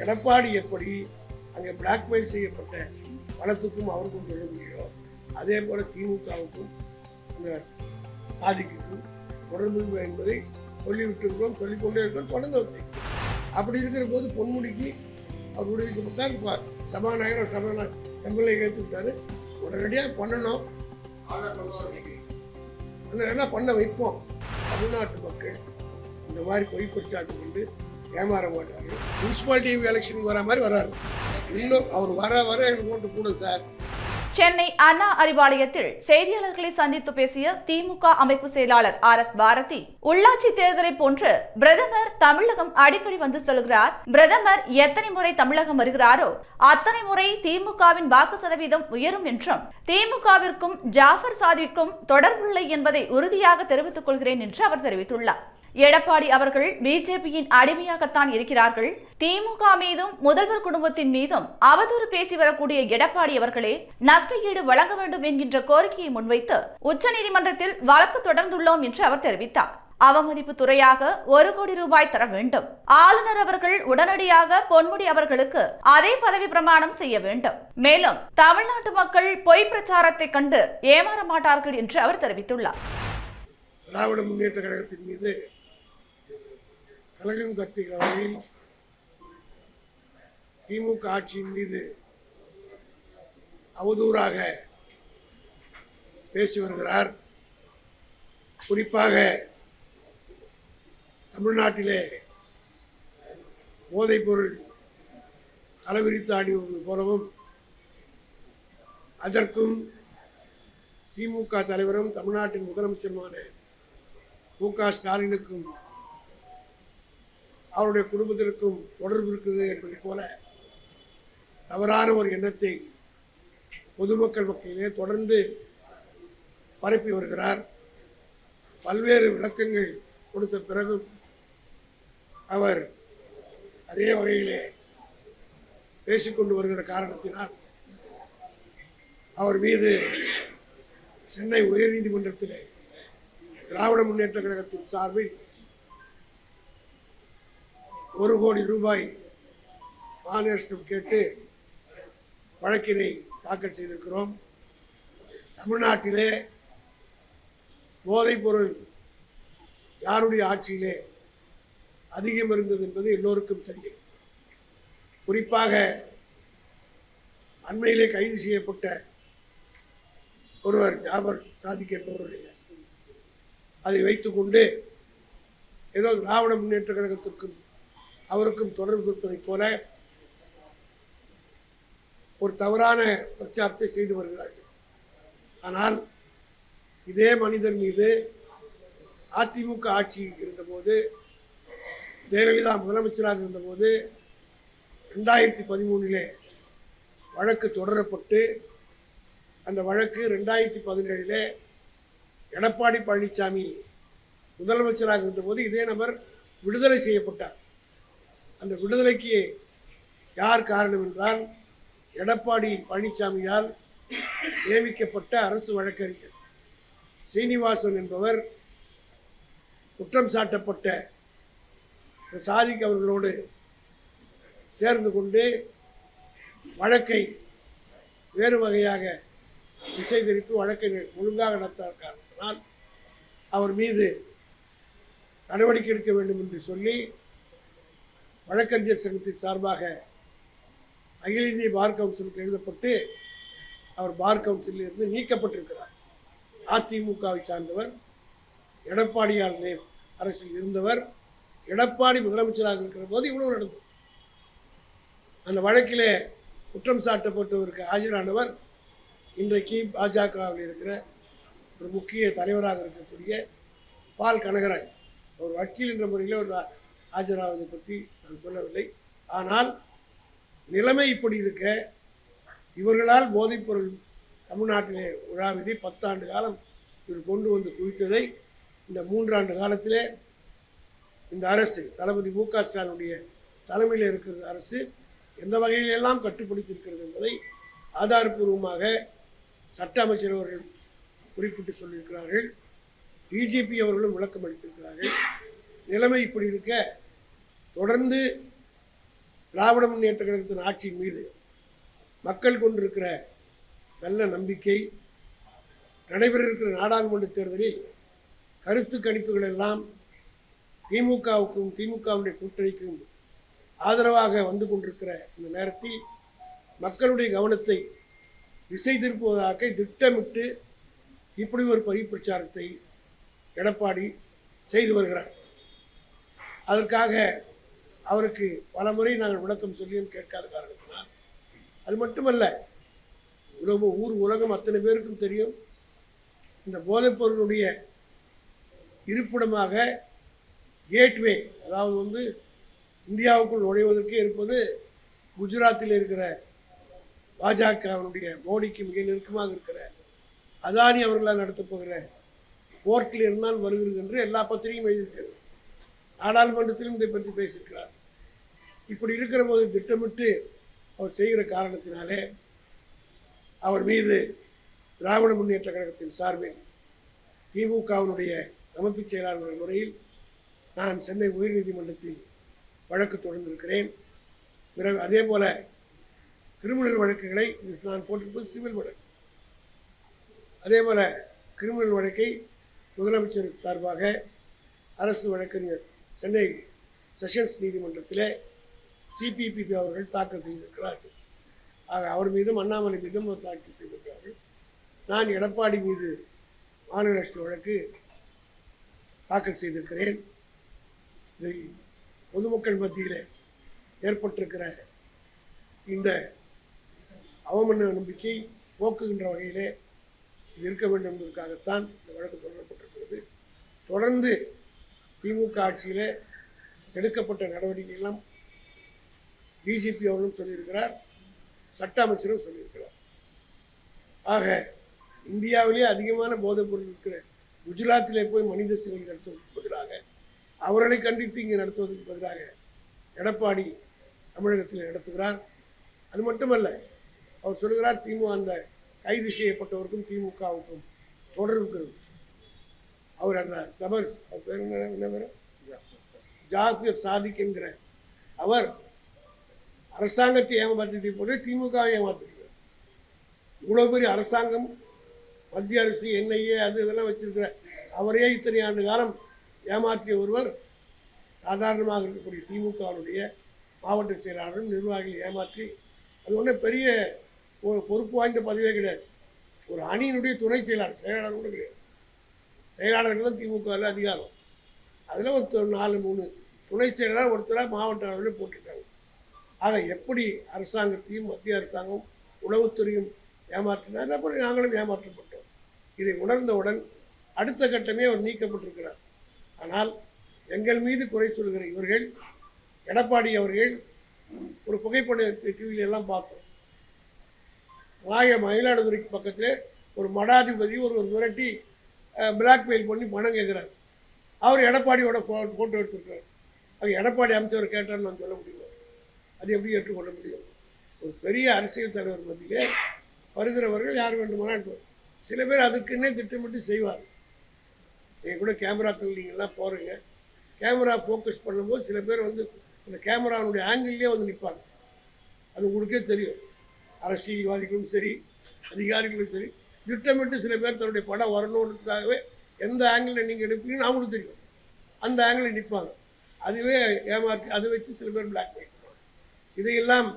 எடப்பாடி எப்படி அங்கே பிளாக்மெயில் செய்யப்பட்ட பணத்துக்கும் அவருக்கும் தொடர்புலையோ அதே போல் திமுகவுக்கும் அந்த சாதிக்கும் தொடர்பு என்பதை சொல்லிவிட்டிருக்கிறோம் சொல்லிக்கொண்டே இருக்கிறோம் தொடர்ந்து வச்சிருக்கோம் அப்படி இருக்கிற போது பொன்முடிக்கு அவர் விடுவிக்கப்பட்டார். இப்போ சபாநாயகர் சபாநாயகர் எம்எல்ஏ ஏற்றுக்கிட்டாரு உடனடியாக பண்ணணும். என்ன பண்ண வைப்போம். தமிழ்நாட்டு மக்கள் இந்த மாதிரி பொய் பிரச்சாரம் கொண்டு ஏமாற மாட்டார். முனிசிபாலிட்டி எலெக்ஷனுக்கு வர மாதிரி வராரு. இன்னும் அவர் வர வர எனக்கு ஓட்டு கூடும் சார். சென்னை அண்ணா அறிவாலயத்தில் செய்தியாளர்களை சந்தித்து பேசிய திமுக அமைப்பு செயலாளர் ஆர் எஸ் பாரதி உள்ளாட்சி தேர்தலை போன்று பிரதமர் தமிழகம் அடிக்கடி வந்து செல்கிறார். பிரதமர் எத்தனை முறை தமிழகம் வருகிறாரோ அத்தனை முறை திமுகவின் வாக்கு சதவீதம் உயரும் என்றும் திமுகவிற்கும் ஜாஃபர் சாதிக்கும் தொடர்பில்லை என்பதை உறுதியாக தெரிவித்துக் கொள்கிறேன் என்று அவர் தெரிவித்துள்ளார். எடப்பாடி அவர்கள் பிஜேபியின் அடிமையாகத்தான் இருக்கிறார்கள். திமுக மீதும் முதல்வர் குடும்பத்தின் மீதும் அவதூறு பேசி வரக்கூடிய எடப்பாடி அவர்களே நஷ்ட ஈடு வழங்க வேண்டும் என்கின்ற கோரிக்கையை முன்வைத்து உச்சநீதிமன்றத்தில் வழக்கு தொடர்ந்துள்ளோம் என்று அவர் தெரிவித்தார். அவமதிப்பு துறையாக ஒரு கோடி ரூபாய் தர வேண்டும். ஆளுநர் அவர்கள் உடனடியாக பொன்முடி அவர்களுக்கு அதே பதவி பிரமாணம் செய்ய வேண்டும். மேலும் தமிழ்நாட்டு மக்கள் பொய் பிரச்சாரத்தை கண்டு ஏமாற மாட்டார்கள் என்று அவர் தெரிவித்துள்ளார். திராவிட முன்னேற்ற கழகத்தின் மீது கழகம் கற்பிக்கிற வகையில் திமுக ஆட்சியின் மீது அவதூறாக பேசி வருகிறார். குறிப்பாக தமிழ்நாட்டிலே போதைப்பொருள் கலவிரித்து ஆடி போலவும் அதற்கும் திமுக தலைவரும் தமிழ்நாட்டின் முதலமைச்சருமான மு க ஸ்டாலினுக்கும் அவருடைய குடும்பத்திற்கும் தொடர்பு இருக்குது என்பதை போல தவறான ஒரு எண்ணத்தை பொதுமக்கள் மத்தியிலே தொடர்ந்து பரப்பி வருகிறார். பல்வேறு விளக்கங்கள் கொடுத்த பிறகும் அவர் அதே வகையிலே பேசிக்கொண்டு வருகிற காரணத்தினால் அவர் மீது சென்னை உயர்நீதிமன்றத்திலே திராவிட முன்னேற்ற கழகத்தின் சார்பில் ஒரு கோடி ரூபாய் மாநிலம் கேட்டு வழக்கினை தாக்கல் செய்திருக்கிறோம். தமிழ்நாட்டிலே போதைப்பொருள் யாருடைய ஆட்சியிலே அதிகம் இருந்தது என்பது எல்லோருக்கும் தெரியும். குறிப்பாக அண்மையிலே கைது செய்யப்பட்ட ஒருவர் ஜாபர் சாதிக் என்பவருடைய அதை வைத்துக்கொண்டு ஏதோ திராவிட முன்னேற்ற கழகத்திற்கும் அவருக்கும் தொடர்பு இருப்பதைப் போல ஒரு தவறான பிரச்சாரத்தை செய்து வருகிறார்கள். ஆனால் இதே மனிதர் மீது அதிமுக ஆட்சி இருந்தபோது ஜெயலலிதா முதலமைச்சராக இருந்தபோது ரெண்டாயிரத்தி பதிமூணிலே வழக்கு தொடரப்பட்டு அந்த வழக்கு ரெண்டாயிரத்தி பதினேழிலே எடப்பாடி பழனிசாமி முதலமைச்சராக இருந்தபோது இதே நபர் விடுதலை செய்யப்பட்டார். அந்த விடுதலைக்கு யார் காரணம் என்றால் எடப்பாடி பழனிசாமியால் நியமிக்கப்பட்ட அரசு வழக்கறிஞர் சீனிவாசன் என்பவர் குற்றம் சாட்டப்பட்ட சாதிக் அவர்களோடு சேர்ந்து கொண்டு வழக்கை வேறு வகையாக திசை திருப்பி வழக்கை ஒழுங்காக நடத்த காரணத்தினால் அவர் மீது நடவடிக்கை எடுக்க வேண்டும் என்று சொல்லி வழக்கறிஞர் சங்கத்தின் சார்பாக அகில இந்திய பார் கவுன்சிலுக்கு எழுதப்பட்டு அவர் பார் கவுன்சிலில் இருந்து நீக்கப்பட்டிருக்கிறார். அதிமுகவை சார்ந்தவர் எடப்பாடியார் நேம் அரசில் இருந்தவர் எடப்பாடி முதலமைச்சராக இருக்கிற போது இவ்வளவு நடந்தது. அந்த வழக்கிலே குற்றம் சாட்டப்பட்டவருக்கு ஆஜரானவர் இன்றைக்கு பாஜகவில் இருக்கிற ஒரு முக்கிய தலைவராக இருக்கக்கூடிய பால் கனகராஜ். ஒரு வக்கீல் என்ற முறையில் ஒரு ஆஜராவதை பற்றி நான் சொல்லவில்லை. ஆனால் நிலைமை இப்படி இருக்க இவர்களால் போதைப்பொருள் தமிழ்நாட்டிலே உலாவிதி பத்தாண்டு காலம் இவர் கொண்டு வந்து குவித்ததை இந்த மூன்றாண்டு காலத்திலே இந்த அரசு தளபதி மு க ஸ்டாலினுடைய தலைமையில் இருக்கிற அரசு எந்த வகையிலெல்லாம் கட்டுப்படுத்தியிருக்கிறது என்பதை ஆதாரப்பூர்வமாக சட்ட அமைச்சர் அவர்கள் குறிப்பிட்டு சொல்லியிருக்கிறார்கள். டிஜிபி அவர்களும் விளக்கம் அளித்திருக்கிறார்கள். நிலைமை இப்படி இருக்க தொடர்ந்து திராவிட முன்னேற்ற கழகத்தின் ஆட்சியின் மீது மக்கள் கொண்டிருக்கிற நல்ல நம்பிக்கை நடைபெற இருக்கிற நாடாளுமன்ற தேர்தலில் கருத்து கணிப்புகள் எல்லாம் திமுகவுக்கும் திமுகவுடைய கூட்டணிக்கும் ஆதரவாக வந்து கொண்டிருக்கிற இந்த நேரத்தில் மக்களுடைய கவனத்தை திசை திருப்புவதாக திட்டமிட்டு இப்படி ஒரு பதிவு பிரச்சாரத்தை எடப்பாடி செய்து வருகிறார். அதற்காக அவருக்கு பல முறை நாங்கள் விளக்கம் சொல்லியும் கேட்காத காரணத்தினால் அது மட்டுமல்ல உலக ஊர் உலகம் அத்தனை பேருக்கும் தெரியும். இந்த போதைப்பொருளுடைய இருப்பிடமாக கேட்வே அதாவது வந்து இந்தியாவுக்குள் நுழைவதற்கே இருப்பது குஜராத்தில் இருக்கிற பாஜகவினுடைய மோடிக்கு மிக நெருக்கமாக இருக்கிற அதானி அவர்களால் நடத்தப் போகிற போர்ட்டில் இருந்தால் வருகிறது என்று எல்லா பத்திரிகையும் எழுதியிருக்கிறது. நாடாளுமன்றத்திலும் இதை பற்றி பேசியிருக்கிறார். இப்படி இருக்கிற போது திட்டமிட்டு அவர் செய்கிற காரணத்தினாலே அவர் மீது திராவிட முன்னேற்ற கழகத்தின் சார்பில் திமுகவினுடைய அமைப்புச் செயலாளர் முறையில் நான் சென்னை உயர்நீதிமன்றத்தில் வழக்கு தொடர்ந்திருக்கிறேன். பிறகு அதே போல கிரிமினல் வழக்குகளை நான் போட்டிருப்பது சிவில் வழக்கு. அதே போல கிரிமினல் வழக்கை முதலமைச்சர் சார்பாக அரசு வழக்கறிஞர் சென்னை செஷன்ஸ் நீதிமன்றத்திலே சிபிபிபி அவர்கள் தாக்கல் செய்திருக்கிறார்கள். ஆக அவர் மீதும் அண்ணாமலை மீதும் தாக்கல் செய்திருக்கிறார்கள். நான் எடப்பாடி மீது மாநகராட்சி வழக்கு தாக்கல் செய்திருக்கிறேன். இதை பொதுமக்கள் மத்தியில் ஏற்பட்டிருக்கிற இந்த அவமன்ன நம்பிக்கை போக்குகின்ற வகையிலே இது இருக்க வேண்டும் என்பதற்காகத்தான் இந்த வழக்கு தொடரப்பட்டிருக்கிறது. தொடர்ந்து திமுக ஆட்சியில் எடுக்கப்பட்ட நடவடிக்கைகளும் டிஜிபி அவர்களும் சொல்லியிருக்கிறார் சட்ட அமைச்சரும் சொல்லியிருக்கிறார். ஆக இந்தியாவிலே அதிகமான போதைப் பொருள் இருக்கிற குஜராத்திலே போய் மனித சிலை நடத்துவதற்கு பதிலாக அவர்களை கண்டித்து இங்கே நடத்துவதற்கு பதிலாக எடப்பாடி தமிழகத்தில் நடத்துகிறார். அது மட்டுமல்ல அவர் சொல்கிறார் திமுக அந்த கைது செய்யப்பட்டவருக்கும் திமுகவுக்கும் தொடர்பு இருக்கிறது அவர் அந்த தபர் பேர் என்ன ஜாஃபியர் சாதிக் என்கிற அவர் அரசாங்கத்தை ஏமாற்றிட்டு போட்டு திமுகவை ஏமாற்றிருக்கிறார் இவ்வளோ பெரிய அரசாங்கம் மத்திய அரசு என்ஐஏ அது இதெல்லாம் வச்சிருக்கிற அவரே இத்தனை ஆண்டு காலம் ஏமாற்றிய ஒருவர் சாதாரணமாக இருக்கக்கூடிய திமுகவுடைய மாவட்ட செயலாளரும் நிர்வாகிகள் ஏமாற்றி அது ஒன்றும் பெரிய ஒரு பொறுப்பு வாய்ந்த பதவியே கிடையாது. ஒரு அணியினுடைய துணை செயலாளர் செயலாளர் கூட கிடையாது. செயலாளர்கள் தான் திமுகவில் அதிகாரம். அதில் ஒரு நாலு மூணு துணை செயலாளர் ஒருத்தராக மாவட்ட அளவில் போட்டு ஆக எப்படி அரசாங்கத்தையும் மத்திய அரசாங்கம் உளவுத்துறையும் ஏமாற்றினார்? அப்புறம் நாங்களும் ஏமாற்றப்பட்டோம். இதை உணர்ந்தவுடன் அடுத்த கட்டமே அவர் நீக்கப்பட்டிருக்கிறார். ஆனால் எங்கள் மீது குறை சொல்கிற இவர்கள் எடப்பாடி அவர்கள் ஒரு புகைப்பட டிவியில எல்லாம் பார்த்தோம் மாய மயிலாடுதுறைக்கு பக்கத்தில் ஒரு மடாதிபதி ஒரு விரட்டி மிரட்டி பிளாக்மெயில் பண்ணி பணம் கேட்குறாரு. அவர் எடப்பாடியோட ஃபோ ஃபோட்டோ எடுத்துருக்காரு அது எடப்பாடி அமைச்சர் கேட்டான்னு நான் சொல்ல முடியும்? அது எப்படி ஏற்றுக்கொள்ள முடியும்? ஒரு பெரிய அரசியல் தலைவர் மத்தியிலே வருகிறவர்கள் யார் வேண்டுமானால் சில பேர் அதுக்குன்னே திட்டமிட்டு செய்வார் நீங்கள் கூட கேமரா பில்டிங்கெல்லாம் போகிறீங்க கேமரா ஃபோக்கஸ் பண்ணும்போது சில பேர் வந்து அந்த கேமராவுடைய ஆங்கிள்லேயே வந்து நிற்பாங்க அது உங்களுக்கே தெரியும். அரசியல்வாதிகளும் சரி அதிகாரிகளும் சரி திட்டமிட்டு சில பேர் தன்னுடைய படம் வரணுன்றதுக்காகவே எந்த ஆங்கிளில் நீங்கள் எடுப்பீங்கன்னு அவங்களுக்கு தெரியும். அந்த ஆங்கிளில் நிற்பாங்க அதுவே ஏமாற்றி அதை வச்சு சில பேர் பிளாக்மெயில் இதையெல்லாம்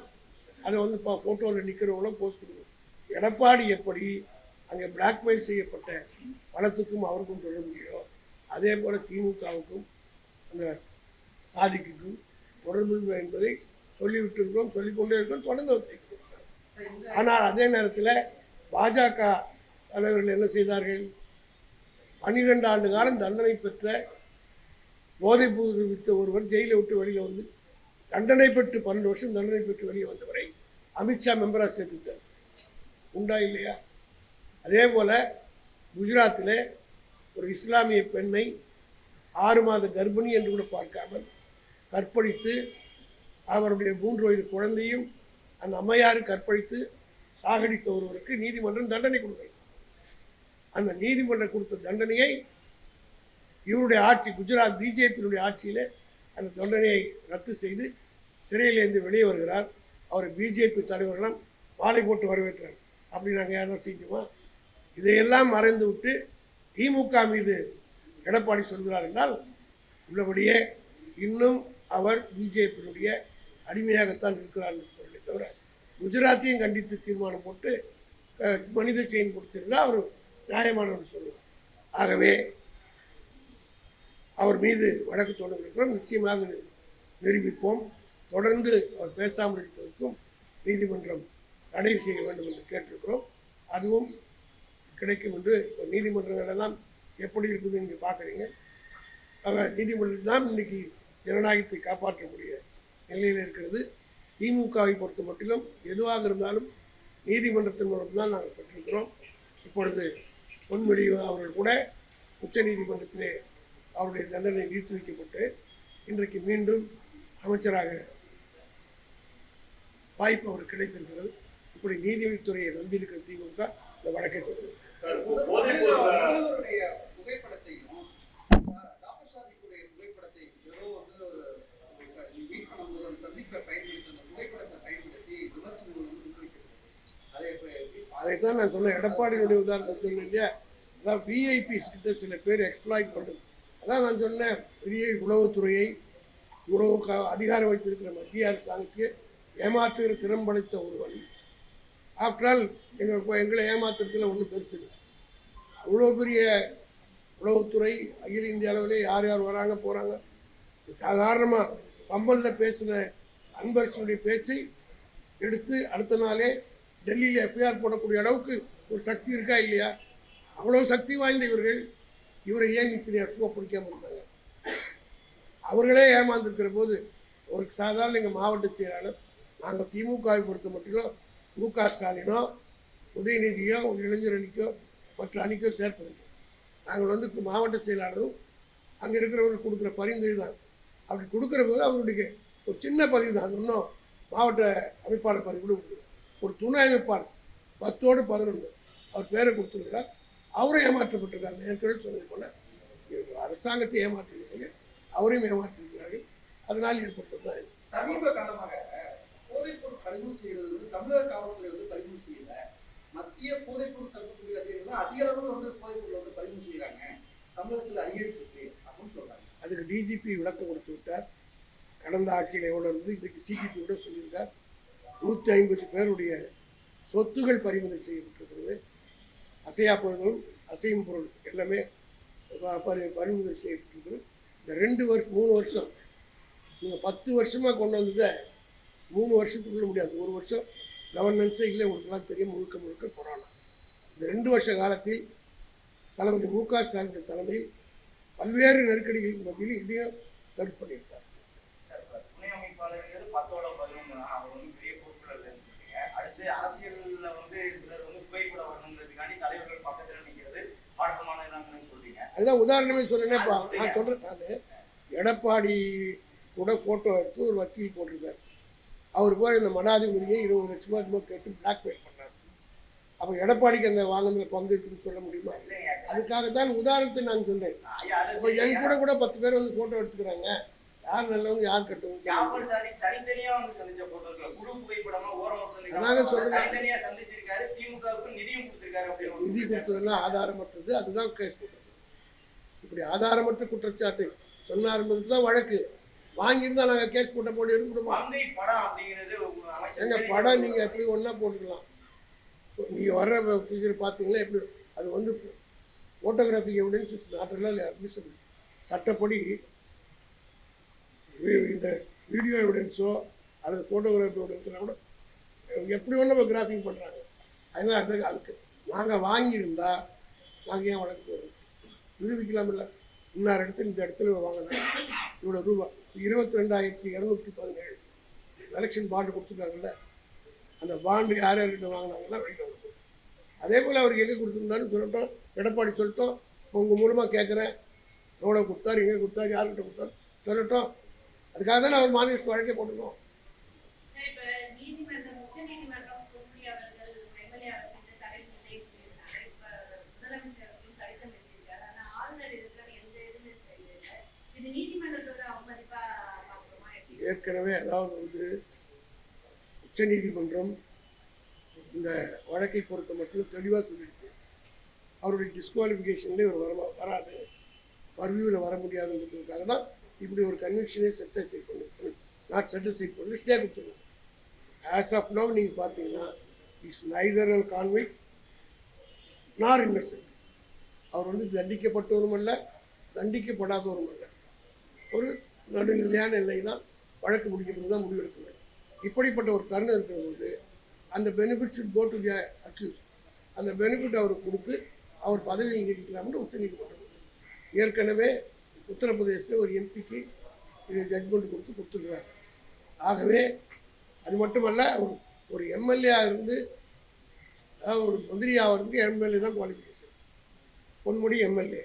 அதை வந்து இப்போ ஃபோட்டோவில் நிற்கிறவங்களும் போஸ்ட் கொடுக்கும் எடப்பாடி எப்படி அங்கே பிளாக்மெயில் செய்யப்பட்ட பணத்துக்கும் அவருக்கும் தொடர்புலையோ அதே போல் திமுகவுக்கும் அந்த சாதிக்குக்கும் தொடர்பு என்பதை சொல்லிவிட்டிருக்கிறோம் சொல்லிக்கொண்டே இருக்கிறோம் தொடர்ந்து வச்சிருக்கிறோம் ஆனால் அதே நேரத்தில் பாஜக தலைவர்கள் என்ன செய்தார்கள்? பன்னிரெண்டு ஆண்டு காலம் தண்டனை பெற்ற போதைப் பொருள் விட்ட ஒருவர் ஜெயிலை விட்டு வெளியில் வந்து தண்டனை பெற்று பன்னெண்டு வருஷம் தண்டனை பெற்று வெளியே வந்தவரை அமித்ஷா மெம்பராக சேர்த்துட்டார் உண்டா இல்லையா? அதே போல் குஜராத்தில் ஒரு இஸ்லாமிய பெண்ணை ஆறு மாத கர்ப்பிணி என்று கூட பார்க்காமல் கற்பழித்து அவருடைய மூன்று வயது குழந்தையும் அந்த அம்மையாரு கற்பழித்து சாகடித்த ஒருவருக்கு நீதிமன்றம் தண்டனை கொடுக்கிறது அந்த நீதிமன்றம் கொடுத்த தண்டனையை இவருடைய ஆட்சி குஜராத் பிஜேபியினுடைய ஆட்சியில் அந்த தண்டனையை ரத்து செய்து சிறையிலேருந்து வெளியே வருகிறார். அவர் பிஜேபி தலைவர்களும் மாலை போட்டு வரவேற்றார். அப்படி நாங்கள் யாரும் செஞ்சோமா இதையெல்லாம் மறைந்து விட்டு திமுக மீது எடப்பாடி சொல்கிறார் என்றால் உள்ளபடியே இன்னும் அவர் பிஜேபியினுடைய அடிமையாகத்தான் இருக்கிறார் என்று தவிர குஜராத்தையும் கண்டித்து தீர்மானம் போட்டு மனித செயின் கொடுத்திருந்தால் அவர் நியாயமானவர் சொல்லுவார். ஆகவே அவர் மீது வழக்கு தொடர்ந்திருக்கிறோம் நிச்சயமாக நிரூபிப்போம். தொடர்ந்து அவர் பேசாமல் இருப்பதற்கும் நீதிமன்றம் தடை செய்ய வேண்டும் என்று கேட்டிருக்கிறோம். அதுவும் கிடைக்கும் என்று இப்போ நீதிமன்றங்களெல்லாம் எப்படி இருக்குது நீங்கள் பார்க்குறீங்க ஆக நீதிமன்றம் தான் இன்னைக்கு ஜனநாயகத்தை காப்பாற்றக்கூடிய நிலையில் இருக்கிறது. திமுகவை பொறுத்த மட்டிலும் எதுவாக இருந்தாலும் நீதிமன்றத்தின் மூலம் தான் நாங்கள் பெற்றிருக்கிறோம். இப்பொழுது பொன்முடிவு அவர்கள் கூட உச்ச நீதிமன்றத்திலே அவருடைய தண்டனை நீர்த்து வைக்கப்பட்டு இன்றைக்கு மீண்டும் அமைச்சராக வாய்ப்பு அவருக்கு கிடைத்திருக்கிறது. இப்படி நீதித்துறையை நம்பியிருக்கிற திமுக இந்த வழக்கை தொடரும். அதைத்தான் நான் சொன்னேன். எடப்பாடியினுடைய உதாரணத்தை சொன்னேன் இல்லையா அதான் விஐபிஸ் கிட்ட சில பேர் எக்ஸ்ப்ளாய்ட் பண்ணுறது அதான் நான் சொன்னேன் பெரிய உளவுத்துறையை உளவு க- அதிகாரம் வைத்திருக்கிற மத்திய அரசாங்கத்துக்கு ஏமாற்றுகிற திறம் படைத்த ஒருவன். ஆஃப்டர் எங்கள் இப்போ எங்களை ஏமாத்துறதுல ஒன்றும் பெருசு இல்லை. அவ்வளோ பெரிய உளவுத்துறை அகில இந்திய அளவிலே யார் யார் வராங்க போகிறாங்க சாதாரணமாக பம்பலில் பேசின அன்பரசனுடைய பேச்சை எடுத்து அடுத்த நாளே டெல்லியில் எஃப்ஐஆர் போடக்கூடிய அளவுக்கு ஒரு சக்தி இருக்கா இல்லையா? அவ்வளோ சக்தி வாய்ந்த இவர்கள். இவரை ஏன் இத்தனை அற்புதமாக பிடிக்காம இருந்தாங்க அவர்களே ஏமாந்துருக்கிற போது ஒரு சாதாரண எங்கள் மாவட்ட செயலாளர் நாங்கள் திமுகவை பொறுத்த மட்டும் மு க ஸ்டாலினோ உதயநிதியோ ஒரு இளைஞர் அணிக்கோ மற்ற அணிக்கோ சேர்ப்பதில்லை. நாங்கள் வந்து மாவட்ட செயலாளரும் அங்கே இருக்கிறவர்கள் கொடுக்குற பரிந்துரை தான். அப்படி கொடுக்குற போது அவருடைய ஒரு சின்ன பதிவு தான். இன்னும் மாவட்ட அமைப்பாளர் பதிவு கூட கொடுக்குது ஒரு துணை அமைப்பாளர் பத்தோடு பதினொன்று. அவர் பேரை கொடுத்துருக்கிறார். அவரும் ஏமாற்றப்பட்டிருக்காங்க. ஏற்கனவே சொன்னது போல அரசாங்கத்தை ஏமாற்றிருக்கிறார்கள் அவரையும் ஏமாற்றிருக்கிறார்கள் அதனால் ஏற்பட்டது. சமீப காலமாக போதைப்பொருள் பறிமுதல் செய்யறது வந்து தமிழக காவல்துறை வந்து பறிமுதல் செய்யல. மத்திய போதைப்பொருள் தடுப்புத்துறை அதிகாரிகள் அதிக அளவில் வந்து போதைப்பொருள் வந்து பறிமுதல் செய்யறாங்க. தமிழகத்தில் அதிகரிச்சிருக்கு அப்படின்னு சொல்றாங்க. அதுக்கு டிஜிபி விளக்கம் கொடுத்து விட்டார். கடந்த ஆட்சியில் எவ்வளோ இருந்து இன்றைக்கு சிபிபி கூட சொல்லியிருக்கார். நூற்றி ஐம்பது பேருடைய சொத்துகள் பறிமுதல் செய்யப்பட்டிருக்கிறது. அசையா பொருள்களும் அசையும் பொருள் எல்லாமே பறிமுதல் செய்யப்பட்டிருக்கு. இந்த ரெண்டு வருஷம் மூணு வருஷம் நீங்கள் பத்து வருஷமாக கொண்டு வந்ததை மூணு வருஷத்துக்குள்ள முடியாது. ஒரு வருஷம் கவர்னன்ஸே இல்லை உங்களுக்குலாம் தெரியும் முழுக்க முழுக்க கொரோனா. இந்த ரெண்டு வருஷ காலத்தில் தளபதி மு க ஸ்டாலின் தலைமையில் பல்வேறு நெருக்கடிகளுக்கு மத்தியில் இதையும் தடுப்பு பண்ணியிருக்காங்க சார், இப்ப துணை அமைப்பாளர்கள் பத்தோட பதினொன்று தான். அவர் வந்து பெரிய பொறுப்புல இல்லைன்னு சொல்றீங்க. அடுத்து அரசியல்ல வந்து சிலர் வந்து புகைப்படம் வரணுங்கிறதுக்காண்டி தலைவர்கள் பக்கத்துல நிக்கிறது வழக்கமான இதாங்கன்னு சொல்றீங்க அதுதான் உதாரணமே சொன்னேனேப்பா. நான் சொல்கிறேன் நான் எடப்பாடி கூட ஃபோட்டோ எடுத்து ஒரு வக்கீல் போட்டிருக்கார். அவர் போய் இந்த மனாதிபதியை இருபது லட்சமா சும்மா கேட்டு பிளாக்மெயில் பண்ணார். அப்போ எடப்பாடிக்கு அந்த வாங்கின பங்கு இருக்குன்னு சொல்ல முடியுமா? அதுக்காக தான் உதாரணத்தை நான் சொன்னேன். இப்போ என் கூட கூட பத்து பேர் வந்து ஃபோட்டோ எடுத்துக்கிறாங்க. யார் நல்லவங்க யார் கெட்டவங்க? நிக்காம சொல்றேன். நிதி. கொடுத்ததெல்லாம் ஆதாரமற்றது. அதுதான் கேஸ் இப்படி ஆதாரமற்ற குற்றச்சாட்டு சொன்னார் என்பதுக்கு தான் வழக்கு. வாங்கியிருந்தா நாங்கள் கேஸ் போட்ட போட்டு எடுத்துடுமா மங்கை படம் நீங்கள் எப்படி ஒன்றா போட்டுக்கலாம்? நீங்கள் வர்ற பிக்சர் பார்த்தீங்களா எப்படி? அது வந்து ஃபோட்டோகிராஃபிக் எவிடன்ஸ் இஸ் அட்மிசபிள் சட்டப்படி இந்த வீடியோ எவிடன்ஸோ அல்லது ஃபோட்டோகிராஃபி எவிடன்ஸ்னா கூட எப்படி ஒன்றும் கிராஃபிங் பண்ணுறாங்க அதனால் அதுக்கு அதுக்கு நாங்கள் வாங்கியிருந்தா நாங்கள் ஏன் வழக்கு போடுறோம் விடுவிக்கலாம் இல்லை இன்னார் இடத்துல இந்த இடத்துல வாங்கினா இவ்வளோ ரூபா இருபத்தி ரெண்டாயிரத்தி இரநூத்தி பதினேழு. எலெக்ஷன் பாண்டு கொடுத்துருக்காங்கல்ல அந்த பாண்டு யார் யார்கிட்ட வாங்கினாங்கன்னா வெளியில் வந்து அதே போல் அவருக்கு எங்கே கொடுத்துருந்தாருன்னு சொல்லட்டும். எடப்பாடி சொல்லட்டும். உங்கள் மூலமாக கேட்குறேன் எவ்வளோ கொடுத்தாரு எங்கே கொடுத்தாரு யார்கிட்ட கொடுத்தாரு சொல்லட்டும். அதுக்காக தானே அவர் மாநில வழக்கே போட்டுருக்கோம் இப்ப நீதிமன்றம் உச்ச நீதிமன்றம் பொன்முடி அவர்கள் எம்எல்ஏ அவர்கள் தடை இல்லை சொல்லியிருக்காங்க இப்ப முதலமைச்சர் அவர்களும் கடிதம் எழுதியிருக்காரு ஆனா ஆளுநர் இருக்கிற எந்த இதுன்னு தெரியல இது நீதிமன்றத்தோட அவமதிப்பா பார்க்கணுமா எப்படி ஏற்கனவே அதாவது வந்து உச்சநீதிமன்றம் இந்த வழக்கை பொறுத்த மட்டும் தெளிவாக சொல்லியிருக்கு. அவருடைய டிஸ்குவாலிஃபிகேஷன்லேயே ஒரு வர வராது. பர்வியூவில் வர முடியாதுன்றதுக்காக தான் இப்படி ஒரு கன்வென்ஷனே செட்டிஸ்ஃபை பண்ணி நாட் செட்டிஸ்ஃபை பண்ணி ஸ்டே கொடுத்துருவோம் ஆஸ் ஆஃப் நவ் நீங்கள் பார்த்தீங்கன்னா இஸ் நைதர் கான்விக் நார் இன்னசென்ட் அவர் வந்து தண்டிக்கப்பட்டவரும் அல்ல தண்டிக்கப்படாதவரும் அல்ல. ஒரு நடுநிலையான நிலை தான் வழக்கு முடிக்கிறது தான் முடிவெடுக்க வேண்டும். இப்படிப்பட்ட ஒரு தருணம் இருக்கிற போது அந்த benefit should go to the accused அந்த பெனிஃபிட் அவருக்கு கொடுத்து அவர் பதவியில் நீடிக்கலாம்னு உச்சநீதிமன்றம் ஏற்கனவே உத்தரப்பிரதேசத்தில் ஒரு எம்பிக்கு இது ஜட்மெண்ட் கொடுத்து கொடுத்துருக்காங்க ஆகவே அது மட்டுமல்ல ஒரு ஒரு எம்எல்ஏ இருந்து ஒரு மந்திரியாக இருந்து எம்எல்ஏ தான் குவாலிஃபிகேஷன் பொன்முடி எம்எல்ஏ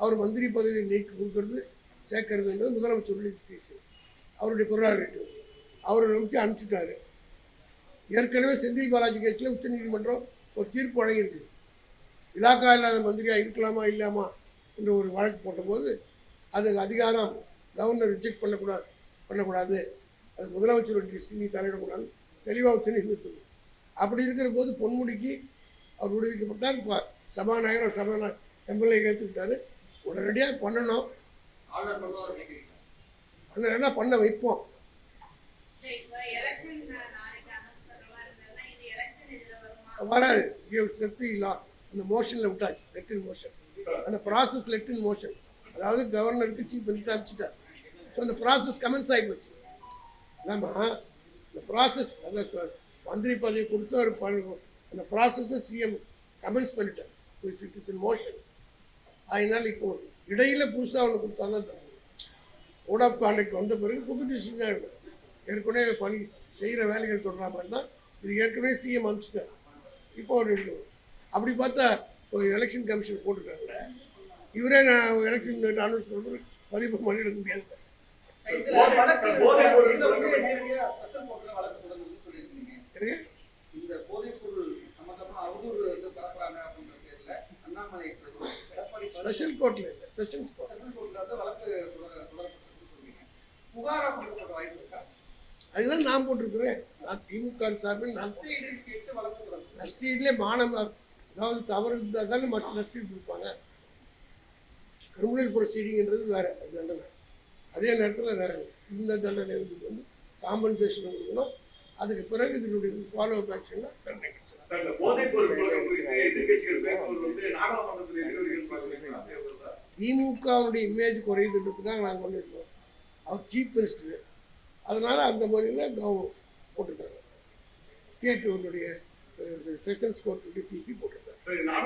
அவர் மந்திரி பதவியை நீக்கி கொடுக்கறது சேர்க்கறது சேர்க்கறதுன்றது முதலமைச்சருடைய அவருடைய அவருடைய குரலாகட்டும் அவரை நம்பிச்சு அனுப்பிச்சிட்டாரு. ஏற்கனவே செந்தில் பாலாஜி கேஸில் உச்சநீதிமன்றம் ஒரு தீர்ப்பு வழங்கியிருக்கு. இலாக்கா இல்லாத மந்திரியாக இருக்கலாமா இல்லாமா என்ற ஒரு வழக்கு போட்டபோது அதுக்கு அதிகாரம் கவர்னர் ரிஜெக்ட் பண்ணக்கூடாது பண்ணக்கூடாது. அது முதலமைச்சருடைய டிஸ்ட்ரிக் தலையிடக்கூடாது. தெளிவாக உச்சநீதிமன்றம் அப்படி இருக்கிற போது பொன்முடிக்கு அவர் விடுவிக்கப்பட்டார். இப்போ சபாநாயகர் சபாநாயகர் எம்எல்ஏ ஏற்றுக்கிட்டாரு உடனடியாக பண்ணணும். ஆளுநர் பண்ணலைன்னா பண்ண வைப்போம்? வராது. செட்டு இல்லா அந்த மோஷனில் விட்டாச்சு. லெட்டின் மோஷன் அந்த ப்ராசஸ் லெட்டின் மோஷன் அதாவது கவர்னருக்கு சீஃப் மினிஸ்டர் அனுப்பிச்சிட்டார். ஸோ அந்த ப்ராசஸ் கமெண்ட்ஸ் ஆகி போச்சு. நம்ம இந்த ப்ராசஸ் அந்த மந்திரி பதவி கொடுத்து அவர் அந்த ப்ராசஸை சிஎம் கமெண்ட்ஸ் பண்ணிட்டார். இட் இஸ் இன் மோஷன் அதனால் இப்போ இடையில புதுசாக ஒன்று கொடுத்தா உடப்பாண்டைக்கு வந்த பிறகு புது டிசிஷன் தான் இருக்கும் ஏற்கனவே பணி செய்கிற வேலைகள் தொடர்ற மாதிரி தான் இது ஏற்கனவே சிஎம் அனுப்பிச்சிட்டார். இப்போ ஒரு இருக்கும் அப்படி பார்த்தா ஒரு எலெக்ஷன் கமிஷன் போட்டிருக்காங்கல்ல இவரே நான் எலெக்ஷன் அனௌன்ஸ் பண்ணுறது பதிவு பண்ணிட முடியாது. இதுல கோர்ட்ல வழக்கு ஸ்பெஷல் கோர்ட்டில் இல்லை செஷன்ஸ் கோர்ட் ஸ்பெஷல் கோர்ட்ல வந்து வழக்கு தொடர தொடரப்பட்டிருக்குன்னு சொல்றீங்க புகாரா கொடுக்கப்பட்ட வாய்ப்பு இருக்கா? அதுதான் நான் போட்டிருக்கிறேன். நான் திமுக சார்பில் நான் நஷ்டீட்லேயே மானம் அதாவது தவறு இருந்தால் தானே மற்ற நஷ்டீடு கொடுப்பாங்க. கிரிமினல் ப்ரொசீடிங்ன்றது வேற அது தண்டனை. அதே நேரத்தில் இந்த தண்டனை இதுக்கு வந்து காம்பன்சேஷன் கொடுக்கணும். அதுக்கு பிறகு இதனுடைய ஃபாலோ அப் ஆக்ஷன்னா தண்டனை? திமுகவுடைய இமேஜ் குறையுதுன்றதுக்காக நாங்கள் பண்ணியிருக்கோம் அவர் சீஃப் மினிஸ்டர் அதனால் அந்த முறையில் கவர்மெண்ட் போட்டிருக்காங்க ஸ்டேட்டுடைய செஷன்ஸ் கோர்ட்டுடைய பிபி போட்டிருக்காங்க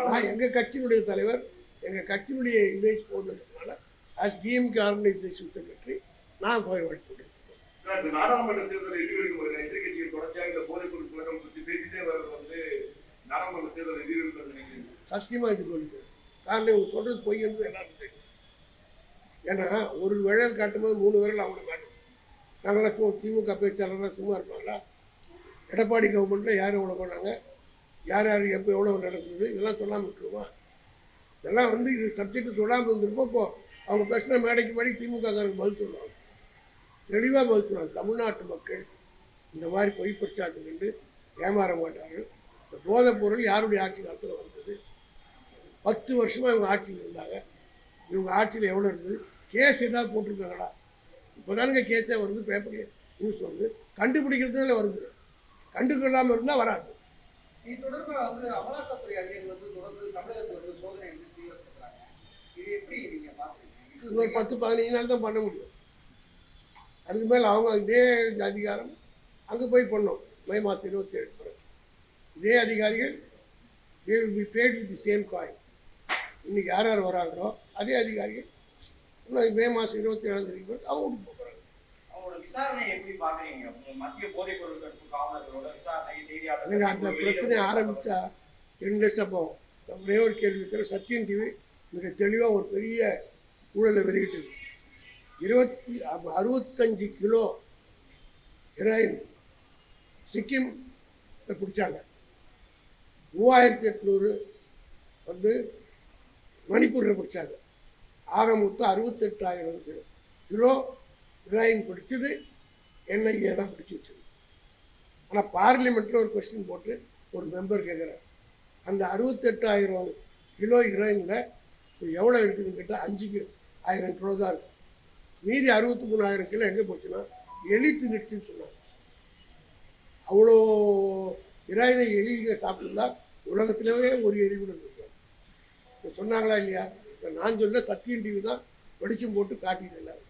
நான் எங்கள் கட்சியினுடைய தலைவர் எங்கள் கட்சியினுடைய இமேஜ் போதுன்றதுனால ஆஸ் டிஎம்கே ஆர்கனைசேஷன் செக்ரட்டரி நான் போய் வழி போட்டிருக்கேன். சார், இந்த நாடாளுமன்ற தேர்தல் தொடர்ச்சியாக இந்த போதைப் பொருள் புழக்கம் பற்றி பேசிட்டே வர்றது வந்து நாடாளுமன்ற தேர்தல் சத்தியமாக இது சொல்லுது காரணம் இவங்க சொல்கிறது பொய்ன்றது எல்லாருக்கும் ஏன்னா ஒரு விழல் காட்டும்போது மூணு விரல் அவங்கள காட்டும். நாங்களாம் சும்மா திமுக பேச்சாளர்லாம் சும்மா இருப்பாங்களா எடப்பாடி கவர்மெண்ட்டில் யார் எவ்வளோ பண்ணாங்க யார் யார் எப்போ எவ்வளோ நடக்குது இதெல்லாம் சொல்லாமல் விட்டுருமா இதெல்லாம் வந்து இது சப்ஜெக்ட் சொல்லாமல் இருந்திருப்போம். இப்போ அவங்க பேசுகிற மேடைக்கு மேடைக்கு திமுக காரங்க பதில் சொல்லுவாங்க. தெளிவாக பதில் சொல்லுவாங்க. தமிழ்நாட்டு மக்கள் இந்த மாதிரி பொய் பிரச்சாரம் கண்டு ஏமாற மாட்டார்கள். இந்த போதைப் பொருள் யாருடைய ஆட்சி காலத்தில் வந்தது? பத்து வருஷமாக இவங்க ஆட்சியில் இருந்தாங்க. இவங்க ஆட்சியில் எவ்வளோ இருந்தது? கேஸ் ஏதாவது போட்டிருக்காங்களா இப்போ தானுங்க கேஸே வருது பேப்பர்ல நியூஸ் வருது. கண்டுபிடிக்கிறதுனால வருது. கண்டுக்கொள்ளாமல் இருந்தால் வராது. இது தொடர்பா வந்து அமலாக்கத்துறை அதிகாரிகள் வந்து தொடர்ந்து தமிழகத்துல வந்து சோதனை வந்து தீவிரப்படுத்துறாங்க. இது எப்படி நீங்க பாக்குறீங்க இன்னொரு பத்து பதினஞ்சு நாள் தான் பண்ண முடியும். அதுக்கு மேலே அவங்க இதே அதிகாரம் அங்கே போய் பண்ணோம். மே மாதம் இருபத்தி ஏழு பிறகு. இதே அதிகாரிகள் they will be paid with the same coin இன்னைக்கு யார் யார் வராங்களோ அதே அதிகாரிகள் மே மாதம் இருபத்தி ஏழாம் தேதி பிறகு அவங்க போகிறாங்க அவங்களோட விசாரணை எப்படி பாக்குறீங்க? உங்க மத்திய போதைப் பொருள் தடுப்பு காவலர்களோட விசாரணை செய்தியாளர் அதுங்க அந்த பிரச்சனை ஆரம்பித்தா ரெண்டு நான் ஒரே ஒரு கேள்வி இருக்கிற சத்யன் டிவி மிக தெளிவாக ஒரு பெரிய ஊழலை வெளியிட்டது. இருபத்தி அறுபத்தஞ்சு கிலோ ஹெராயின் சிக்கிம் பிடிச்சாங்க மூவாயிரத்தி எட்நூறு வந்து மணிப்பூரில் பிடிச்சாங்க ஆக மொத்தம் அறுபத்தெட்டாயிரம் கிலோ ஹெராயின் பிடிச்சது என்ஐஏ தான் பிடிச்சி வச்சது ஆனால் பார்லிமெண்ட்டில் ஒரு கொஸ்டின் போட்டு ஒரு மெம்பர் கேட்குறார் அந்த அறுபத்தெட்டாயிரம் கிலோ ஹீரோயினில் இப்போ எவ்வளோ இருக்குதுன்னு கேட்டால் அஞ்சுக்கு ஆயிரம் கிலோ தான் இருக்கு. மீதி அறுபத்தி மூணாயிரம் கிலோ எங்கே போச்சுன்னா எலி தின்னுடுச்சுன்னு சொன்னாங்க. அவ்வளோ இராயினை எலிங்க சாப்பிட்டுருந்தா உலகத்திலேயே ஒரு எரிவுடன் இருக்காங்க இப்போ சொன்னாங்களா இல்லையா? இப்போ நான் சொல்ல சத்தியம் டிவி தான் வெளிச்சம் போட்டு காட்டியது எல்லாரும்.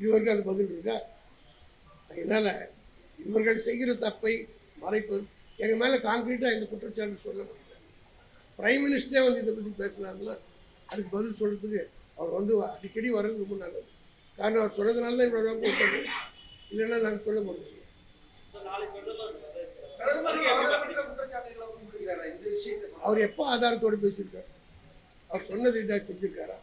இது வரைக்கும் அது பதில் இருக்கா? அதனால் இவர்கள் செய்கிற தப்பை மறைப்பது எங்கள் மேலே காங்கிரீட்டாக எந்த குற்றச்சாட்டு சொல்ல முடியல பிரைம் மினிஸ்டரே வந்து இதை பற்றி பேசினாருன்னா அதுக்கு பதில் சொல்கிறதுக்கு அவர் வந்து அடிக்கடி வர்றது ரொம்ப நல்லது. காரணம் அவர் சொன்னதுனால தான் இவ்வளோ கூட்டம் இல்லைன்னா நாங்கள் சொல்ல முடியும் அவர் எப்போ ஆதாரத்தோடு பேசியிருக்காரு? அவர் சொன்னது இதாக செஞ்சிருக்காரா?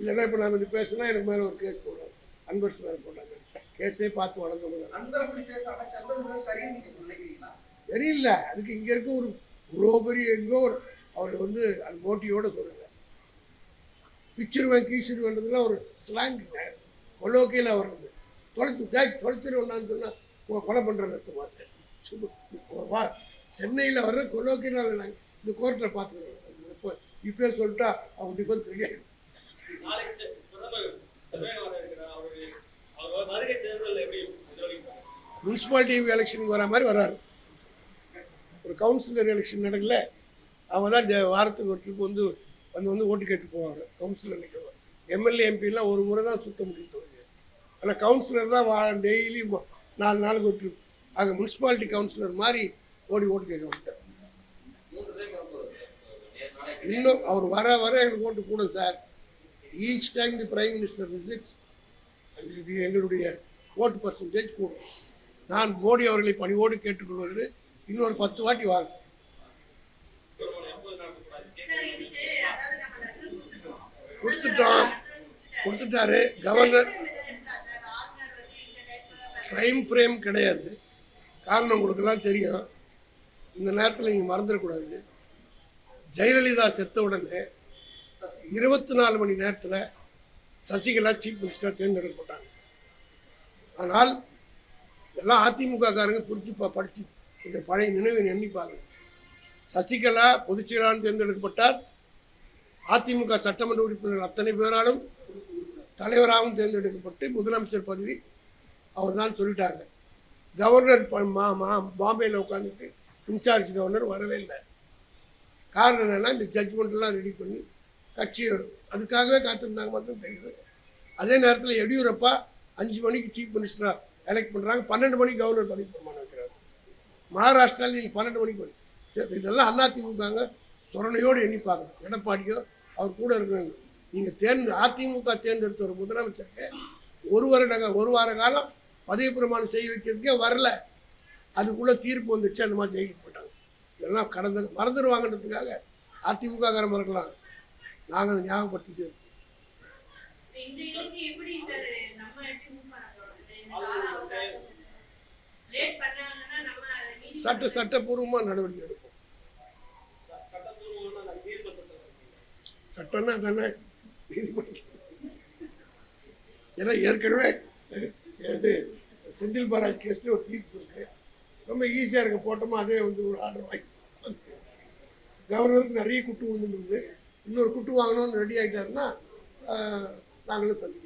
இல்லைன்னா இப்போ நான் இது பேசினா எனக்கு மேலே ஒரு கேஸ் போடுவார். அன்பர்ஸ் மேலே போட்டாங்க. கேஸே பார்த்து வளர்ந்தவங்க தெரியல. அதுக்கு இங்கே இருக்க ஒரு இவ்வளோ பெரிய எங்கோ ஒரு அவர் வந்து அந்த மோட்டியோட சொல்லுங்க பிச்சிருவேன் கீச்சிருவேன்றதுலாம் ஒரு ஸ்லாங்குங்க கொலோக்கையில் வர்றது. தொலைச்சு டேய் தொலைச்சிருவேன்னான்னு சொன்னால் கொலை பண்ணுற நிறுத்த மாட்டேன் சும்மா வா சென்னையில் வர்ற கொலோக்கையில் நாங்கள் இந்த கோர்ட்டில் பார்த்துக்கிறோம். இப்போ இப்போ சொல்லிட்டா அவங்க டிஃபென்ஸ் ரெடி ஆகிடும்? முனிசிபாலிட்டி எலெக்ஷனுக்கு வர மாதிரி வராரு ஒரு கவுன்சிலர் எலெக்ஷன் நடக்கல. அவங்க தான் வாரத்துக்கு ஒரு ட்ரிப் வந்து வந்து வந்து ஓட்டு கேட்டு போவாங்க. கவுன்சிலர் நிற்கிறவங்க எம்எல்ஏ எம்பிலாம் ஒரு முறை தான் சுத்த முடியும் தோணுது ஆனால் கவுன்சிலர் தான் வா டெய்லி நாலு நாளுக்கு ஒரு ட்ரிப் ஆக முனிசிபாலிட்டி கவுன்சிலர் மாதிரி ஓடி ஓட்டு கேட்க மாட்டார் இன்னும் அவர் வர வர எங்களுக்கு ஓட்டு கூடும் sir each time the prime minister visits இது எங்களுடைய ஓட்டு பர்சன்டேஜ் கூடும். நான் மோடி அவர்களை பணிவோடு கேட்டுக்கொள்வது இன்னொரு பத்து வாட்டி வாங்க. கொடுத்துட்டோம். கொடுத்துட்டாரு. கவர்னர் டைம் ஃப்ரேம் கிடையாது. காரணம் உங்களுக்கெல்லாம் தெரியும். இந்த நேரத்தில் நீங்கள் மறந்துடக்கூடாது. ஜெயலலிதா செத்த உடனே இருபத்தி நாலு மணி நேரத்தில் சசிகலா சீஃப் மினிஸ்டர் தேர்ந்தெடுக்கப்பட்டாங்க ஆனால் எல்லாம் அதிமுக காரங்க படித்து கொஞ்சம் பழைய நினைவை எண்ணிப்பாங்க சசிகலா பொதுச் செயலாளர் தேர்ந்தெடுக்கப்பட்டார். அதிமுக சட்டமன்ற உறுப்பினர் அத்தனை பேராலும் தலைவராகவும் தேர்ந்தெடுக்கப்பட்டு முதலமைச்சர் பதவி அவர் தான் சொல்லிட்டாங்க. கவர்னர் மா மா பாம்பேயில் உட்காந்துட்டு இன்சார்ஜ் கவர்னர் வரவே இல்லை. காரணம் என்னென்னா இந்த ஜட்ஜ்மெண்ட்லாம் ரெடி பண்ணி கட்சி அதுக்காகவே காத்திருந்தாங்க மட்டும் தெரியுது. அதே நேரத்தில் எடியூரப்பா அஞ்சு மணிக்கு சீஃப் மினிஸ்டராக எலெக்ட் பண்ணுறாங்க பன்னெண்டு மணிக்கு கவர்னர் பதவி பிரமாணம் வைக்கிறாங்க மகாராஷ்டிராவில் நீங்கள் பன்னெண்டு மணிக்கு பண்ணி இதெல்லாம் அதிமுகங்க சொரணையோடு எண்ணி பார்க்கணும். எடப்பாடியோ அவர் கூட இருக்கிறாங்க நீங்கள் தேர்ந்து அதிமுக தேர்ந்தெடுத்த ஒரு முதலமைச்சருக்கு ஒரு வருடங்க ஒரு வார காலம் பதவி பிரமாணம் செய்ய வைக்கிறதுக்கே வரல. அதுக்குள்ளே தீர்ப்பு வந்துச்சு அந்த மாதிரி ஜெயிலுக்கு இதெல்லாம் கடந்த மறந்துடுவாங்கன்றதுக்காக அதிமுக காரம் மறக்கலாம் நாங்கள் அதை ஞாபகப்படுத்திட்டு இருக்கோம். சட்ட சட்டப்பூர்வமாக நடவடிக்கை எடுப்போம். சட்டம்னா தானே நீதிமன்றம் ஏன்னா ஏற்கனவே இது செந்தில் பாலாஜி கேஸில் ஒரு தீர்ப்பு இருக்கு. ரொம்ப ஈஸியாக இருக்க. போட்டோமா அதே வந்து ஒரு ஆர்டர் வாங்கி கவர்னருக்கு நிறைய குட்டு வந்துருந்தது இன்னொரு குட்டு வாங்கணும்னு ரெடி ஆகிட்டாருன்னா நாங்களும் சந்திக்கிறோம்.